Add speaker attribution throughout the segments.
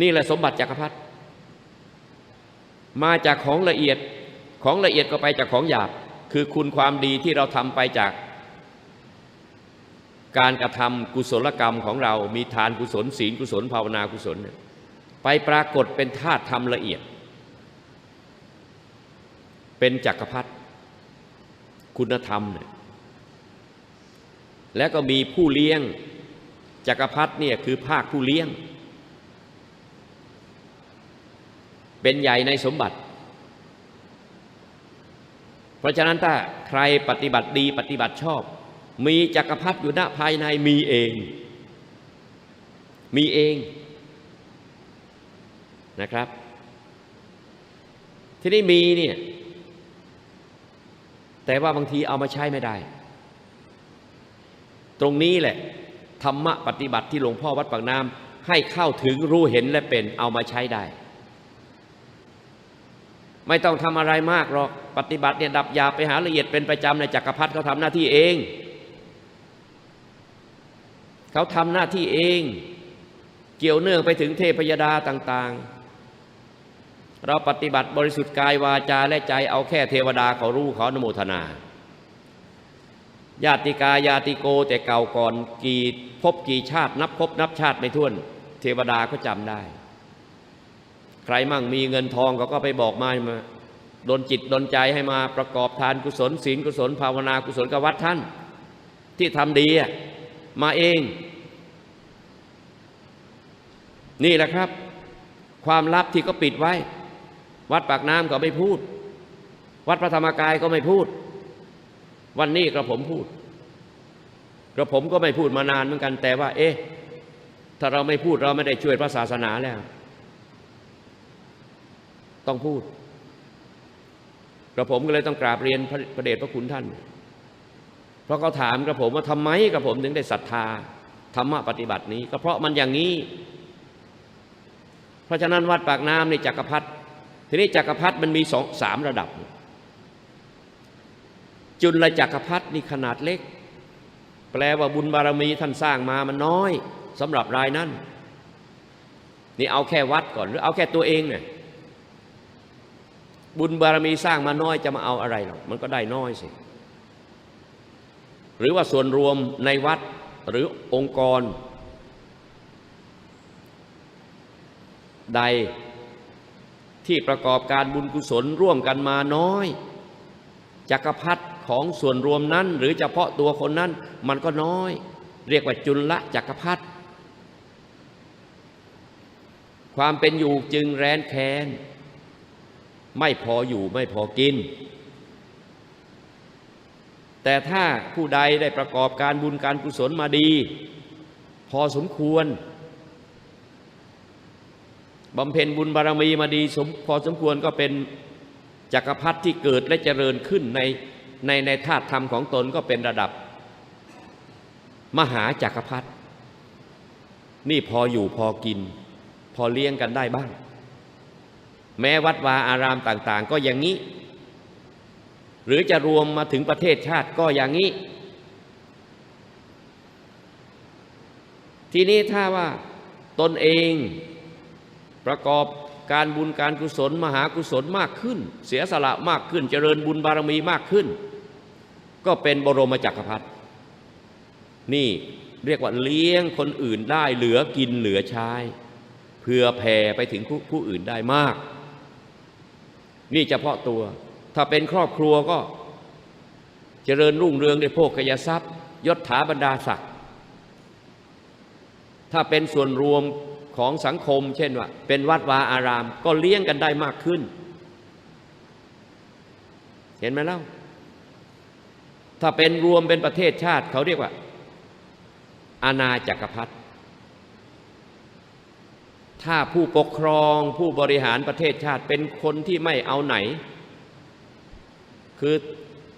Speaker 1: นี่แหละสมบัติจักรพรรดิมาจากของละเอียดของละเอียดก็ไปจากของหยาบ คือคุณความดีที่เราทำไปจาก การกระทำกุศลกรรมของเรา มีทานกุศลศีลกุศลภาวนากุศล ไปปรากฏเป็นธาตุธรรมละเอียด เป็นจักรพรรดิคุณธรรมเนี่ยและก็มีผู้เลี้ยงจักรพรรดิเนี่ยคือภาคผู้เลี้ยง เป็นใหญ่ในสมบัติ เพราะฉะนั้นถ้าใครปฏิบัติดีปฏิบัติชอบ มีจักรพรรดิอยู่ณภายในมีเอง มีเองนะครับ ที่นี่มีเนี่ยแต่ว่าบางทีเอามาใช้ไม่ได้ ตรงนี้แหละธรรมะปฏิบัติที่หลวงพ่อวัดปากน้ำให้เข้าถึงรู้เห็นและเป็นเอามาใช้ได้ ไม่ต้องทำอะไรมากหรอกปฏิบัติเนี่ยดับยาไปหาละเอียดเป็นประจำในจักรพรรดิเขาทำหน้าที่เอง เขาทำหน้าที่เอง เกี่ยวเนื่องไปถึงเทพยดาต่าง ๆ เราปฏิบัติบริสุทธิ์กายวาจาและใจเอาแค่เทวดาเขารู้เขาอนุโมทนาญาติกาญาติโกแต่เก่าก่อนกี่พบกี่ชาติ นับพบนับชาติไม่ถ้วน เทวดาก็จำได้ ใครมั่งมีเงินทองเขาก็ไปบอกมามาดนจิตดนใจให้มาประกอบทานกุศลศีลกุศล ภาวนากุศลกับวัดท่าน ที่ทำดีมาเอง นี่แหละครับ ความลับที่ก็ปิดไว้ วัดปากน้ำก็ไม่พูด วัดพระธรรมกายก็ไม่พูด วันนี้กระผมพูด กระผมก็ไม่พูดมานานเหมือนกันแต่ว่า เอ๊ะ ถ้าเราไม่พูดเราไม่ได้ช่วยพระศาสนาแล้ว ต้องพูดกระผมก็เลยต้องกราบเรียนพระพระเดชพระคุณท่าน เพราะเขาถามกระผมว่าทำไมกระผมถึงได้ศรัทธาธรรมะปฏิบัตินี้ ก็เพราะมันอย่างนี้ เพราะฉะนั้นวัดปากน้ำในจักรพรรดิทีนี้จักรพรรดิมันมีสองสามระดับ จุลจักรพรรดินี่ขนาดเล็ก แปลว่าบุญบารมีท่านสร้างมามันน้อยสำหรับรายนั้นนี่เอาแค่วัดก่อนหรือเอาแค่ตัวเองเนี่ย บุญบารมีสร้างมาน้อยจะมาเอาอะไรหรอกมันก็ได้น้อยสิ หรือว่าส่วนรวมในวัดหรือองค์กร ใดที่ประกอบการบุญกุศลร่วมกันมาน้อย จักรพรรดิของส่วนรวมนั้น หรือเฉพาะตัวคนนั้นมันก็น้อย เรียกว่าจุลละจักรพรรดิความเป็นอยู่จึงแร้นแค้น ไม่พออยู่ไม่พอกิน แต่ถ้าผู้ใดได้ประกอบการบุญการกุศลมาดี พอสมควรบำเพ็ญบุญบารมีมาดีสมพอสมควรก็เป็นจักรพรรดิที่เกิดและเจริญขึ้นในในในธาตุธรรมของตนก็เป็นระดับ มหาจักรพรรดินี่พออยู่พอกิน พอเลี้ยงกันได้บ้าง แม้วัดวาอารามต่าง ๆ ก็อย่างนี้ หรือจะรวมมาถึงประเทศชาติก็อย่างนี้ ทีนี้ถ้าว่าตนเองประกอบการบุญการกุศล มหากุศลมากขึ้น เสียสละมากขึ้น เจริญบุญบารมีมากขึ้น ก็เป็นบรมจักรพรรดินี่เรียกว่าเลี้ยงคนอื่นได้เหลือกินเหลือใช้เพื่อแผ่ไปถึงผู้ผู้อื่นได้มาก นี่เฉพาะตัว ถ้าเป็นครอบครัวก็เจริญรุ่งเรืองในโภคยทรัพย์ยศถาบรรดาศักดิ์ถ้าเป็นส่วนรวมของสังคม เช่นว่า เป็นวัดวาอาราม ก็เลี้ยงกันได้มากขึ้น เห็นไหมเล่า ถ้าเป็นรวมเป็นประเทศชาติเขาเรียกว่า อาณาจักรพรรดิ ถ้าผู้ปกครองผู้บริหารประเทศชาติเป็นคนที่ไม่เอาไหน คือ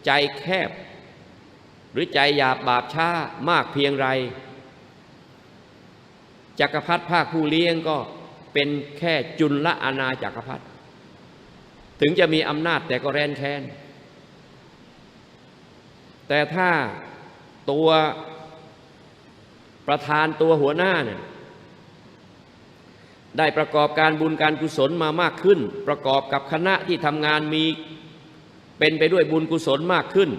Speaker 1: ใจแคบ หรือใจหยาบบาปช้ามากเพียงไร จักรพรรดิภาคผู้เลี้ยงก็เป็นแค่จุลละอาณาจักรพรรดิถึงจะมีอำนาจแต่ก็แรนแค้น แต่ถ้าตัวประธานตัวหัวหน้าเนี่ย ได้ประกอบการบุญการกุศลมามากขึ้น ประกอบกับคณะที่ทำงานมีเป็นไปด้วยบุญกุศลมากขึ้น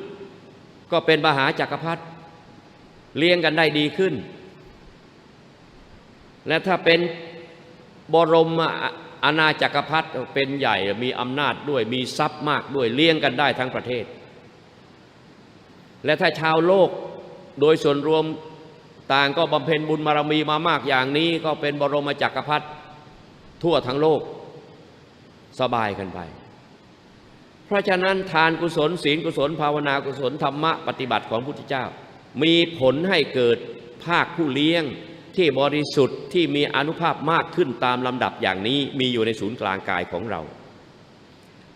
Speaker 1: ก็เป็นมหาจักรพรรดิเลี้ยงกันได้ดีขึ้น และถ้าเป็นบรมอาณาจักรพรรดิเป็นใหญ่มีอำนาจด้วยมีทรัพย์มากด้วยเลี้ยงกันได้ทั้งประเทศ และถ้าชาวโลกโดยส่วนรวมต่างก็บำเพ็ญบุญบารมีมามากอย่างนี้ก็เป็นบรมจักรพรรดิ ทั่วทั้งโลก สบายกันไป เพราะฉะนั้นทานกุศลศีลกุศล ภาวนากุศลธรรมะปฏิบัติของพระพุทธเจ้า มีผลให้เกิดภาคผู้เลี้ยงที่บริสุทธิ์ที่มีอนุภาพมากขึ้นตามลำดับอย่างนี้มีอยู่ในศูนย์กลางกายของเรา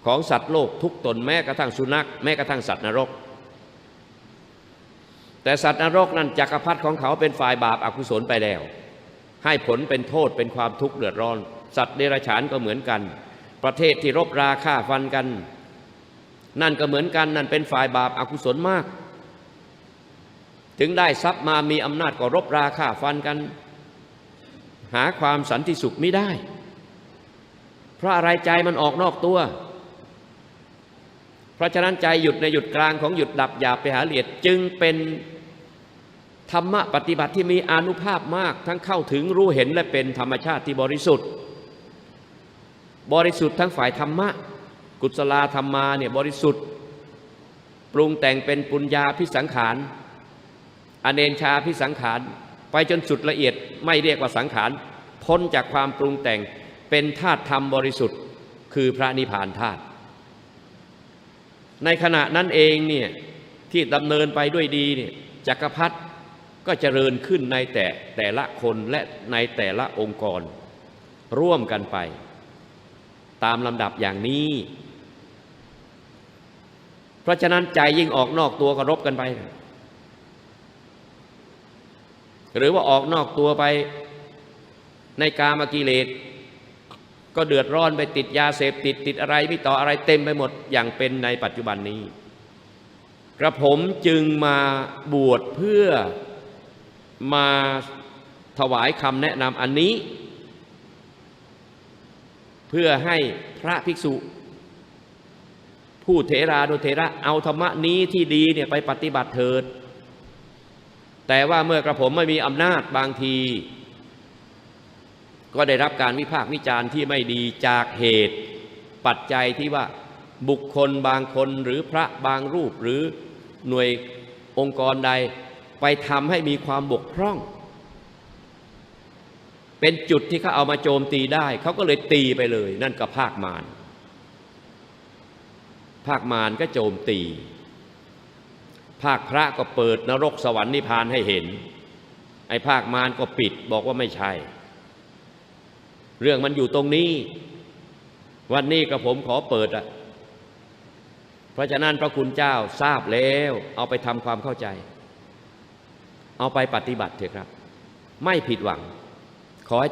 Speaker 1: ของสัตว์โลกทุกตนแม้กระทั่งสุนัข แม้กระทั่งสัตว์นรก แต่สัตว์นรกนั้นจักรพรรดิของเขาเป็นฝ่ายบาปอากุศลไปแล้ว ให้ผลเป็นโทษเป็นความทุกข์เดือดร้อนสัตว์เดรัจฉานก็เหมือนกัน ประเทศที่รบราฆ่าฟันกัน นั่นก็เหมือนกันนั่นเป็นฝ่ายบาปอากุศลมาก ถึงได้ทรัพย์มามีอำนาจก็รบราฆ่าฟันกัน หาความสันติสุขไม่ได้ เพราะอะไรใจมันออกนอกตัว เพราะฉะนั้นใจหยุดในหยุดกลางของหยุดดับอย่าไปหาเหลียดจึงเป็นธรรมะปฏิบัติที่มีอนุภาพมากทั้งเข้าถึงรู้เห็นและเป็นธรรมชาติที่บริสุทธิ์ บริสุทธิ์ทั้งฝ่ายธรรมะ กุศลธรรมาเนี่ยบริสุทธิ์ ปรุงแต่งเป็นปุญญาพิสังขารอเนนชาพิสังขารไปจนสุดละเอียดไม่เรียกว่าสังขารพ้นจากความปรุงแต่งเป็นธาตุธรรมบริสุทธิ์ คือพระนิพพานธาตุในขณะนั้นเองเนี่ยที่ดำเนินไปด้วยดีเนี่ยจักรพรรดิก็เจริญขึ้นในแต่แต่ละคนและในแต่ละองค์กร ร่วมกันไป ตามลำดับอย่างนี้ เพราะฉะนั้นใจยิ่งออกนอกตัวก็รบกันไป หรือว่าออกนอกตัวไปในกามกิเลสก็เดือดร้อนไปติดยาเสพติดติดอะไรไม่ต่ออะไรเต็มไปหมดอย่างเป็นในปัจจุบันนี้ กระผมจึงมาบวชเพื่อมาถวายคำแนะนำอันนี้ พื่อให้พระภิกษุ ผู้เถราโดยเถระเอาธรรมะนี้ที่ดีเนี่ยไปปฏิบัติเถิด แต่ว่าเมื่อกระผมไม่มีอำนาจบางที ก็ได้รับการวิพากษ์วิจารณ์ที่ไม่ดีจากเหตุปัจจัยที่ว่าบุคคลบางคนหรือพระบางรูปหรือหน่วยองค์กรใดไปทำให้มีความบกพร่อง เป็นจุดที่เขาเอามาโจมตีได้ เขาก็เลยตีไปเลย นั่นก็ภาคมารภาคมารก็โจมตี ภาคพระก็เปิดนรกสวรรค์นิพพานให้เห็น ไอ้ภาคมารก็ปิดบอกว่าไม่ใช่ เรื่องมันอยู่ตรงนี้ วันนี้กับผมขอเปิดอะเพราะฉะนั้นพระคุณเจ้าทราบแล้ว เอาไปทำความเข้าใจ เอาไปปฏิบัติเถอะครับ ไม่ผิดหวัง ขอให้